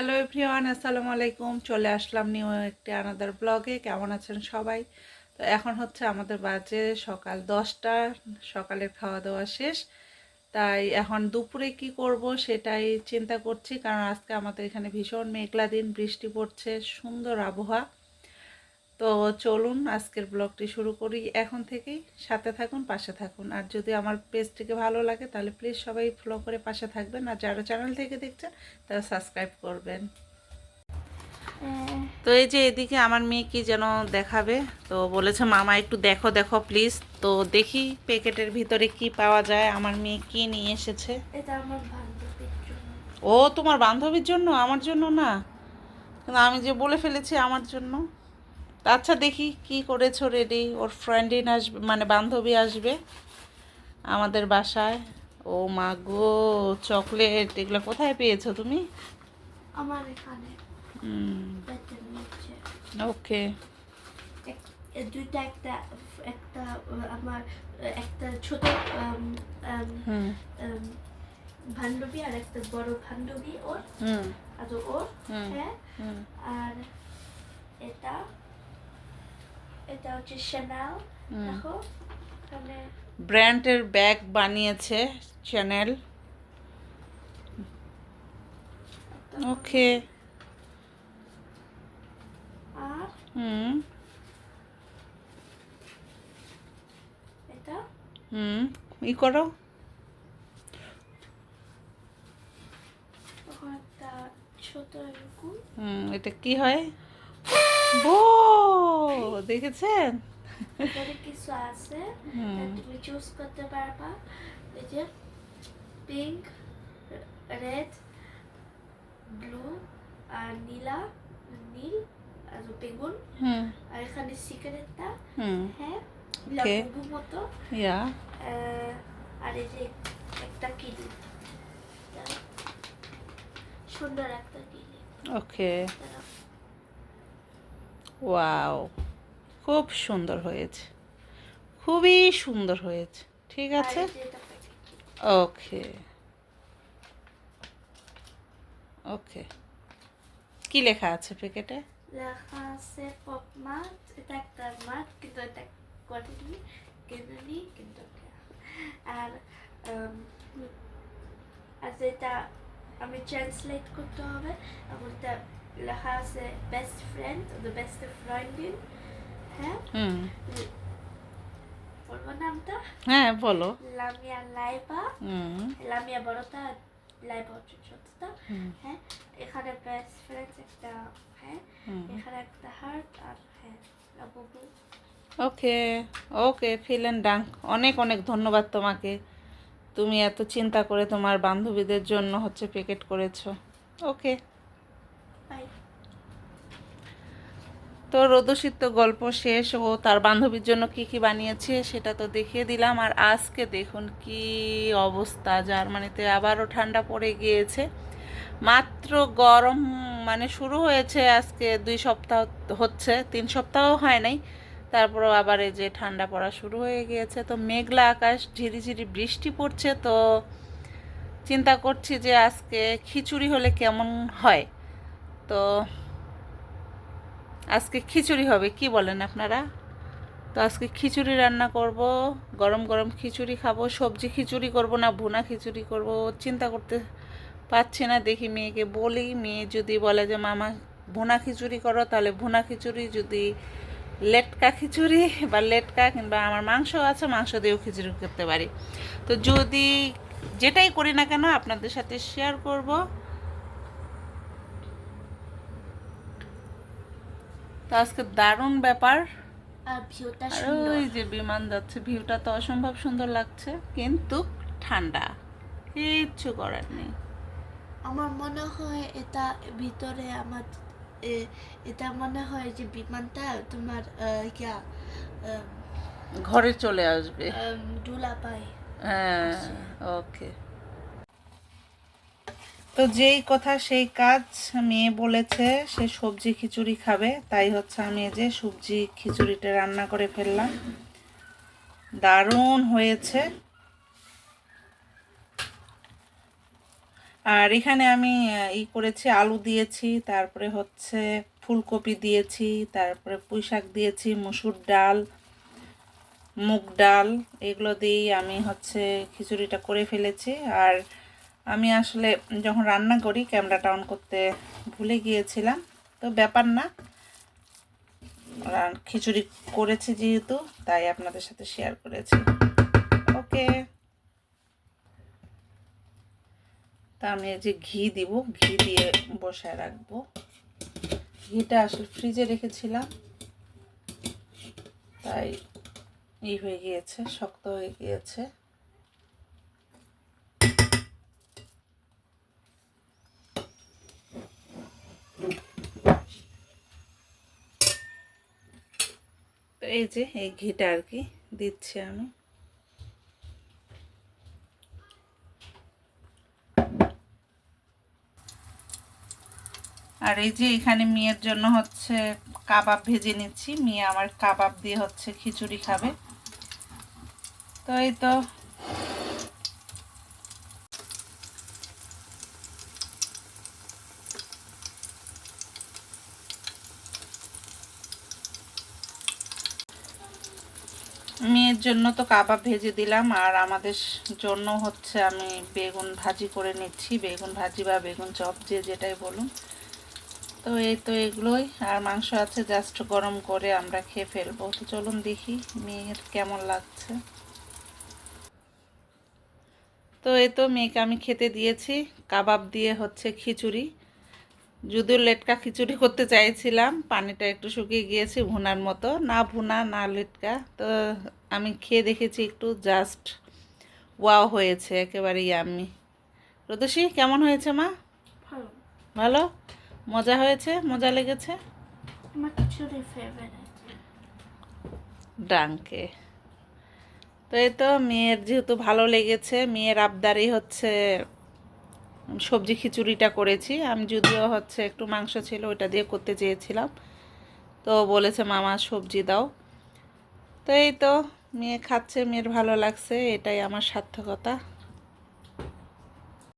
Hello everyone আসসালামু আলাইকুম। চলে আসলাম নিউ একটি আনাদার ব্লগে কেমন আছেন সবাই? তো এখন হচ্ছে আমাদের বাজে সকাল দশটা, সকালের খাওয়া দাওয়া শেষ। তাই এখন দুপুরে কি করব সেটাই চিন্তা করছি, কারণ আজকে আমাদের এখানে ভীষণ মেঘলা দিন, বৃষ্টি পড়ছে, সুন্দর আবহাওয়া। তো চলুন আজকের ব্লগটি শুরু করি। এখন থেকেই সাথে থাকুন পাশে থাকুন। আর যদি আমার পেজটিকে ভালো লাগে তাহলে প্লিজ সবাই ফলো করে পাশে থাকবেন। আর যারা চ্যানেল থেকে দেখছেন তারা সাবস্ক্রাইব করবেন। তো এই যে এদিকে আমার মেয়ে কি যেন দেখাবে? তো বলেছে মামা একটু দেখো দেখো প্লিজ তো দেখি প্যাকেটের ভিতরে কি পাওয়া যায় আমার মেয়ে কি নিয়ে এসেছে। ও তোমার বান্ধবীর জন্য? আমার জন্য না? কিন্তু আমি যে বলে ফেলেছি আমার জন্য? আচ্ছা দেখি কি করেছ রেডি। ওর ফ্রেন্ডিন আসবে মানে বান্ধবী আসবে আমাদের বাসায়। ও মা গো চকলেট এগুলো কোথায় পেয়েছ তুমি? আমার এখানে। ওকে। দুইটা একটা একটা আমার একটা ছোট বান্ধবী আর একটা বড় বান্ধবী ওর। আর ওর হুম। হ্যাঁ। আর এটা এটা হচ্ছে শ্যানেল দেখো। এখানে ব্র্যান্ডের ব্যাগ বানিয়েছে চ্যানেল ওকে। আর হুম। এটা? হুম। ই করো। ছোট এরকম। হুম এটা কি হয়? ও দেখেছেন? এখানে কিছু আছে। তুমি চুজ করতে পারবা। এই যে পিঙ্ক রেড ব্লু আর নীলা নীল আর বেগুন। হুম। আর এখানে সিগারেটটা হ্যাঁ. লাবু মতো। ইয়া আর এই যে একটা কিলি। সুন্দর একটা কিলি। ওকে ওয়াও খুব সুন্দর হয়েছে। খুবই সুন্দর হয়েছে ঠিক আছে? ওকে। ওকে। কি লেখা আছে প্যাকেটে? লেখা আছে পপ মাছ এটা একটা মাছ কিন্তু এটা করেনি কিনুনি কিন্তু আর আর যেটা আমি ট্রান্সলেট করতে হবে এবং এটা লেখা আছে বেস্ট ফ্রেন্ড দ্য বেস্ট ফ্রেন্ডিন হ্যাঁ বলব নামটা হ্যাঁ বলো লামিয়া লাইবা লামিয়া বড়টা লাইবা ছোটটা হ্যাঁ এখানে বেস্ট ফ্রেন্ড একটা হ্যাঁ এখানে একটা হার্ট আর হ্যাঁ লাবুবু ওকে ওকে ফিলেন ডাঙ্ক অনেক অনেক ধন্যবাদ তোমাকে তুমি এত চিন্তা করে তোমার বান্ধবীদের জন্য হচ্ছে প্যাকেট করেছ ওকে তো রোদসিত গল্প শেষ ও তার বান্ধবীর জন্য কি কি বানিয়েছে সেটা তো দেখিয়ে দিলাম। আর আজকে দেখুন কি অবস্থা জার্মানিতে আবারও ঠান্ডা পড়ে গিয়েছে। মাত্র গরম মানে শুরু হয়েছে, আজকে দুই সপ্তাহ হচ্ছে, তিন সপ্তাহ হয় নাই। তারপরও আবার এই যে ঠান্ডা পড়া শুরু হয়ে গিয়েছে। তো মেঘলা আকাশ, ঝিরিঝিরি বৃষ্টি পড়ছে, তো চিন্তা করছি যে আজকে খিচুড়ি হলে কেমন হয়। তো আজকে খিচুড়ি হবে, কি বলেন আপনারা? তো আজকে খিচুড়ি রান্না করব, গরম গরম খিচুড়ি খাব, সবজি খিচুড়ি করব না, ভুনা খিচুড়ি করব, চিন্তা করতে পারছি না, দেখি মেয়েকে বলি, মেয়ে যদি বলে যে, মামা, ভুনা খিচুড়ি করো, তাহলে ভুনা খিচুড়ি, যদি লেটকা খিচুড়ি বা লেটকা কিংবা আমার মাংস আছে, মাংস দিয়েও খিচুড়ি করতে পারি। তো যদি যেটাই করি না কেন, আপনাদের সাথে শেয়ার করব। তো আজকে দারুণ ব্যাপার। আর ওই যে বিমান যাচ্ছে ভিউটা তো অসম্ভব সুন্দর লাগছে কিন্তু ঠান্ডা। কিচ্ছু করার নেই। আমার মনে হয় এটা ভিতরে আমার এটা মনে হয় যে বিমানটা তোমার ইয়া ঘরে চলে আসবে। আম, দুলা পায় হ্যাঁ ওকে। তো যেই কথা সেই কাজ মেয়ে বলেছে, সে সবজি খিচুড়ি খাবে। তাই হচ্ছে আমি যে সবজি খিচুড়িটা রান্না করে ফেললাম। দারুণ হয়েছে। আর এখানে আমি ই করেছি, আলু দিয়েছি, তারপরে হচ্ছে ফুলকপি দিয়েছি, তারপরে পুঁই শাক দিয়েছি, মসুর ডাল, মুগ ডাল, এগুলো দিয়েই আমি হচ্ছে খিচুড়িটা করে ফেলেছি। আর আমি আসলে যখন রান্না করি ক্যামেরাটা অন করতে ভুলে গিয়েছিলাম, তো ব্যাপার না। খিচুড়ি করেছি যেহেতু, তাই আপনাদের সাথে শেয়ার করেছি। ওকে। তা আমি যে ঘি দিব, ঘি দিয়ে বসায় রাখব। ঘিটা আসলে ফ্রিজে রেখেছিলাম। তাই ই হয়ে গিয়েছে, শক্ত হয়ে গিয়েছে। এই যে, এই ঘিটা আর কি দিচ্ছি আমি। আর এই যে এখানে মেয়ের জন্য হচ্ছে কাবাব ভেজে নিচ্ছি। মেয়ে আমার কাবাব দিয়ে হচ্ছে খিচুড়ি খাবে। তো এই তো মেয়ের জন্য তো কাবাব ভেজে দিলাম, আর আমাদের জন্য হচ্ছে আমি বেগুন ভাজি করে নিচ্ছি, বেগুন ভাজি বা বেগুন চপ, যে যেটাই বলুন। তো এই তো এগুলোই, আর মাংস আছে জাস্ট গরম করে আমরা খেয়ে ফেলব। তো চলুন দেখি মেয়ের কেমন লাগছে। তো এই তো মেয়েকে আমি খেতে দিয়েছি, কাবাব দিয়ে হচ্ছে খিচুড়ি। যদিও লেটকা খিচুড়ি করতে চাইছিলাম পানিটা একটু শুকিয়ে গিয়েছে ভুনার মতো। না ভুনা না লেটকা। তো আমি খেয়ে দেখেছি একটু জাস্ট ওয়াও হয়েছে একেবারে আমি। রতসী কেমন হয়েছে মা? ভালো। ভালো? মজা হয়েছে? মজা লেগেছে? ডাঙ্কে তো এই তো মেয়ের যেহেতু ভালো লেগেছে মেয়ের আবদারই হচ্ছে সবজি খিচুড়িটা করেছি। আমি যদিও হচ্ছে একটু মাংস ছিল ওটা দিয়ে করতে চেয়েছিলাম। তো বলেছে, মামা, সবজি দাও। তো এই তো, মেয়ে খাচ্ছে, মেয়ের ভালো লাগছে, এটাই আমার সার্থকতা।